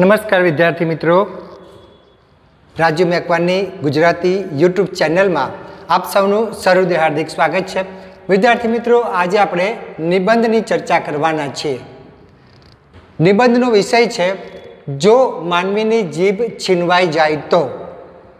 નમસ્કાર વિદ્યાર્થી મિત્રો. રાજુ મેકવાનની ગુજરાતી યુટ્યુબ ચેનલમાં આપ સૌનું સહૃદય હાર્દિક સ્વાગત છે. વિદ્યાર્થી મિત્રો, આજે આપણે નિબંધની ચર્ચા કરવાના છીએ. નિબંધનો વિષય છે, જો માનવીની જીભ છીનવાઈ જાય તો.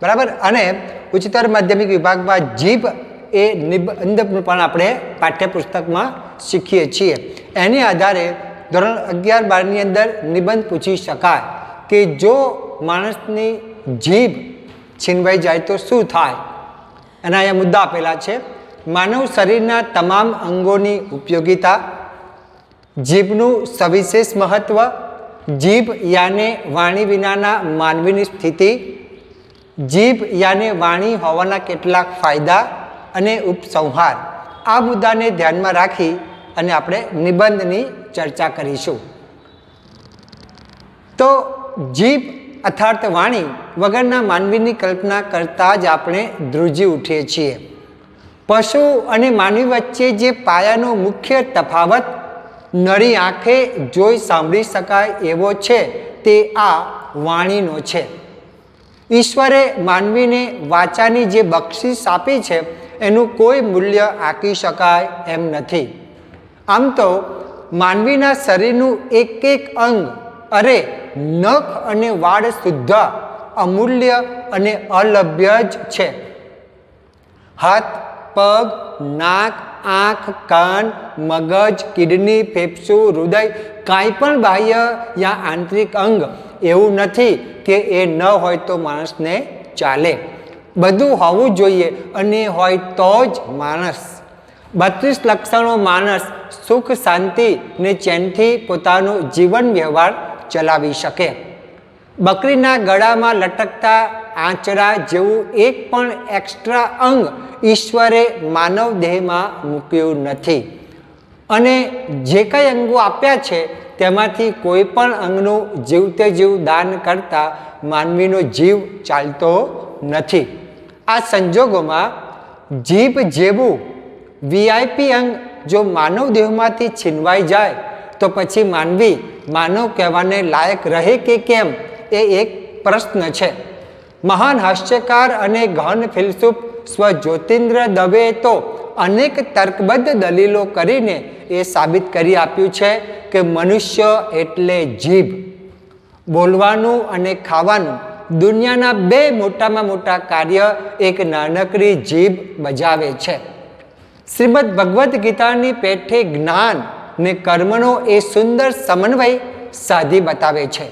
બરાબર? અને ઉચ્ચતર માધ્યમિક વિભાગમાં જીભ એ નિબંધ પણ આપણે પાઠ્યપુસ્તકમાં શીખીએ છીએ. એની આધારે ધોરણ અગિયાર બારની અંદર નિબંધ પૂછી શકાય કે જો માણસની જીભ છીનવાઈ જાય તો શું થાય? એના અહીંયા મુદ્દા આપેલા છે. માનવ શરીરના તમામ અંગોની ઉપયોગિતા, જીભનું સવિશેષ મહત્વ, જીભ યાને વાણી વિનાના માનવીની સ્થિતિ, જીભ યાને વાણી હોવાના કેટલાક ફાયદા અને ઉપસંહાર. આ મુદ્દાને ધ્યાનમાં રાખી અને આપણે નિબંધની ચર્ચા કરીશું. તો જીભ અર્થાત વાણી વગરના માનવીની કલ્પના કરતાં જ આપણે ધ્રુજી ઉઠીએ છીએ. પશુ અને માનવી વચ્ચે જે પાયાનો મુખ્ય તફાવત નળી આંખે જોઈ સાંભળી શકાય એવો છે તે આ વાણીનો છે. ઈશ્વરે માનવીને વાચાની જે બક્ષિસ આપી છે એનું કોઈ મૂલ્ય આંકી શકાય એમ નથી. આમ તો માનવીના શરીરનું એક એક અંગ, અરે નખ અને વાળ સુદ્ધા અમૂલ્ય અને અલભ્ય જ છે. હાથ, પગ, નાક, આંખ, કાન, મગજ, કિડની, ફેફસું, હૃદય, કાંઈ પણ બાહ્ય યા આંતરિક અંગ, એવું નથી કે એ ન હોય તો માણસને ચાલે. બધું હોવું જોઈએ અને હોય તો જ માણસ. બત્રીસ લક્ષણો માણસ સુખ, શાંતિ ને ચેનથી પોતાનો જીવન વ્યવહાર ચલાવી શકે. બકરીના ગળામાં લટકતા આંચરા જેવું એક પણ એક્સ્ટ્રા અંગ ઈશ્વરે માનવ દેહમાં મૂક્યું નથી. અને જે કંઈ અંગો આપ્યા છે, તેમાંથી કોઈ પણ અંગનું જીવતે જીવ દાન કરતા માનવીનો જીવ ચાલતો નથી. આ સંજોગોમાં જીભ જેવું વીઆઈપી અંગ જો માનવ દેહમાંથી છીનવાઈ જાય, તો પછી માનવી માનવ કહેવાને લાયક રહે કે કેમ એ એક પ્રશ્ન છે. મહાન હાસ્યકાર અને ગહન ફિલસુફ સ્વ જ્યોતિન્દ્ર દવે તો અનેક તર્કબદ્ધ દલીલો કરીને એ સાબિત કરી આપ્યું છે કે મનુષ્ય એટલે જીભ. બોલવાનું અને ખાવાનું દુનિયાના બે મોટામાં મોટા કાર્ય એક નાનકડી જીભ બજાવે છે. શ્રીમદ ભગવદ્ ગીતાની પેઠે જ્ઞાન ને કર્મનો એ સુંદર સમન્વય સાધી બતાવે છે.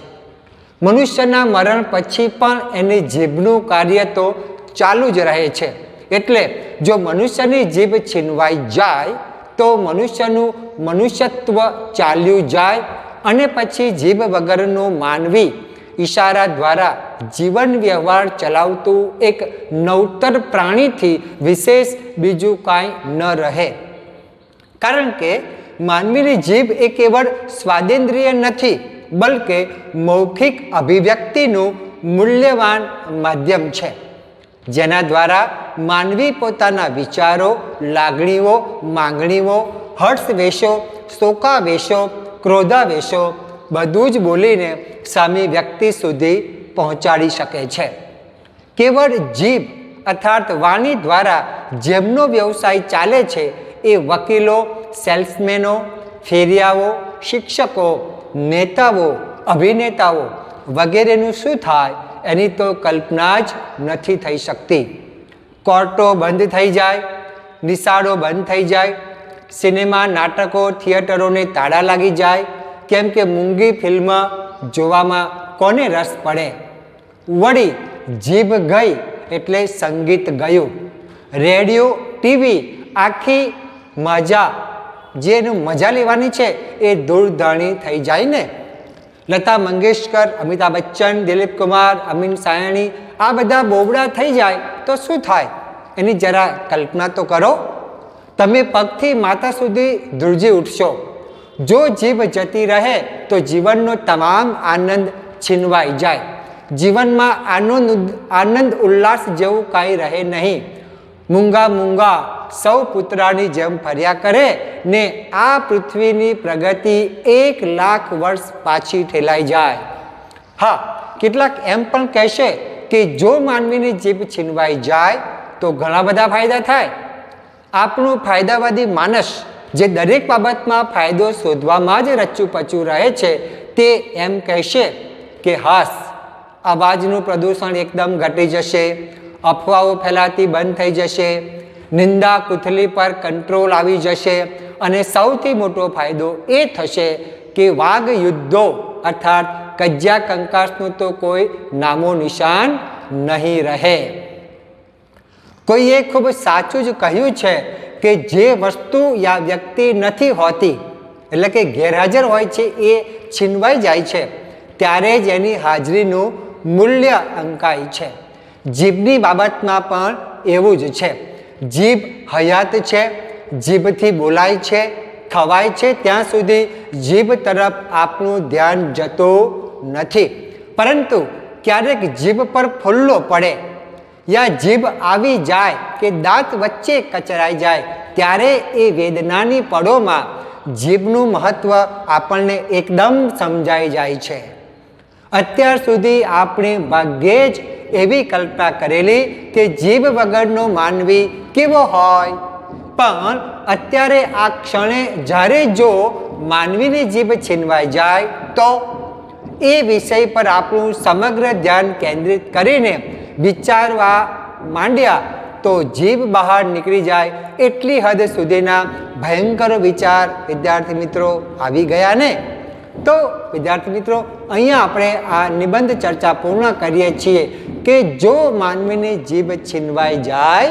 મનુષ્યના મરણ પછી પણ એની જીભનું કાર્ય તો ચાલુ જ રહે છે. એટલે જો મનુષ્યની જીભ છીનવાઈ જાય, તો મનુષ્યનું મનુષ્યત્વ ચાલ્યું જાય અને પછી જીભ વગરનું માનવી ઈશારા દ્વારા જીવન વ્યવહાર ચલાવતું એક નવતર પ્રાણીથી વિશેષ બીજું કાંઈ ન રહે. કારણ કે માનવીની જીભ એ કેવળ સ્વાદેન્દ્રિય નથી, બલકે મૌખિક અભિવ્યક્તિનું મૂલ્યવાન માધ્યમ છે, જેના દ્વારા માનવી પોતાના વિચારો, લાગણીઓ, માંગણીઓ, હર્ષવેશો, શોકાવેશો, ક્રોધાવેશો બધું જ બોલીને સામી વ્યક્તિ સુધી પહોંચાડી શકે છે. કેવળ જીભ અર્થાત વાણી દ્વારા જેમનો વ્યવસાય ચાલે છે એ વકીલો, સેલ્સમેનો, ફેરિયાઓ, શિક્ષકો, નેતાઓ, અભિનેતાઓ વગેરેનું શું થાય એની તો કલ્પના જ નથી થઈ શકતી. કોર્ટો બંધ થઈ જાય, નિશાળો બંધ થઈ જાય, સિનેમા, નાટકો, થિયેટરોને તાળા લાગી જાય કેમ કે મૂંગી ફિલ્મ જોવામાં કોને રસ પડે? વળી જીભ ગઈ એટલે સંગીત ગયું. રેડિયો, ટીવી, આખી મજા. જેનું મજા લેવાની છે એ દૂરધાણી થઈ જાય ને? લતા મંગેશકર, અમિતાભ બચ્ચન, દિલીપ કુમાર, અમીન સાયણી આ બધા બોબડા થઈ જાય તો શું થાય? એની જરા કલ્પના તો કરો. તમે પગથી માથા સુધી ધ્રુજી ઉઠશો. જો જીભ જતી રહે તો જીવનનો તમામ આનંદ છીનવાઈ જાય. જીવનમાં આનંદ આનંદ ઉલ્લાસ જેવું કાંઈ રહે નહીં. મૂંગા મૂંગા સૌ પુતરાની જેમ ફર્યા કરે ને આ પૃથ્વીની પ્રગતિ એક લાખ વર્ષ પાછી ઠેલાઈ જાય. હા, કેટલાક એમ પણ કહેશે કે જો માનવીની જીભ છીનવાઈ જાય તો ઘણા બધા ફાયદા થાય. આપણું ફાયદાવાદી માનસ જે દરેક બાબતમાં ફાયદો શોધવામાં જ રચુપચું રહે છે, તે એમ કહેશે કે હાસ, અવાજનું પ્રદૂષણ એકદમ ઘટી જશે, અફવાઓ ફેલાતી બંધ થઈ જશે, નિંદા કુથલી પર કંટ્રોલ આવી જશે અને સૌથી મોટો ફાયદો એ થશે કે વાઘ યુદ્ધો, અર્થાત કજ્યા કંકાસનું તો કોઈ નામો નિશાન નહીં રહે. કોઈએ ખૂબ સાચું જ કહ્યું છે કે જે વસ્તુ યા વ્યક્તિ નથી હોતી, એટલે કે ગેરહાજર હોય છે, એ છીનવાઈ જાય છે, ત્યારે જ એની હાજરીનું મૂલ્ય અંકાય છે. જીભની બાબતમાં પણ એવું જ છે. જીભ હયાત છે, જીભથી બોલાય છે, ખવાય છે, ત્યાં સુધી જીભ તરફ આપણું ધ્યાન જતું નથી. પરંતુ ક્યારેક જીભ પર ફુલ્લો પડે યા જીભ આવી જાય કે દાંત વચ્ચે કચરાઈ જાય, ત્યારે એ વેદનાની પળોમાં જીભનું મહત્ત્વ આપણને એકદમ સમજાઈ જાય છે. અત્યાર સુધી આપણે ભાગ્યે જ એવી કલ્પના કરેલી કે જીભ વગરનો માનવી કેવો હોય. પણ અત્યારે આ ક્ષણે જ્યારે જો માનવીની જીભ છીનવાઈ જાય, તો એ વિષય પર આપણું સમગ્ર ધ્યાન કેન્દ્રિત કરીને વિચારવા માંડ્યા તો જીભ બહાર નીકળી જાય એટલી હદ સુધીના ભયંકર વિચાર વિદ્યાર્થી મિત્રો આવી ગયા ને? તો વિદ્યાર્થી મિત્રો, અહીંયા આપણે આ નિબંધ ચર્ચા પૂર્ણ કરીએ છીએ કે જો માનવીની જીભ છીનવાઈ જાય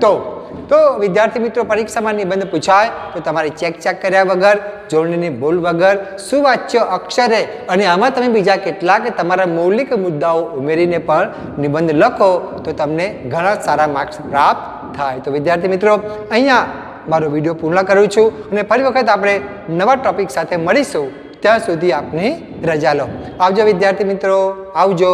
તો તો વિદ્યાર્થી મિત્રો પરીક્ષામાં નિબંધ પૂછાય, તો તમારે ચેક ચેક કર્યા વગર, જોડણીની ભૂલ વગર સુવાચ્ય અક્ષરે, અને આમાં તમે બીજા કેટલાક તમારા મૌલિક મુદ્દાઓ ઉમેરીને પણ નિબંધ લખો, તો તમને ઘણા સારા માર્ક્સ પ્રાપ્ત થાય. તો વિદ્યાર્થી મિત્રો, અહીંયા મારો વીડિયો પૂર્ણ કરું છું, અને ફરી વખત આપણે નવા ટોપિક સાથે મળીશું. ત્યાં સુધી આપની રજા લો. આવજો વિદ્યાર્થી મિત્રો, આવજો.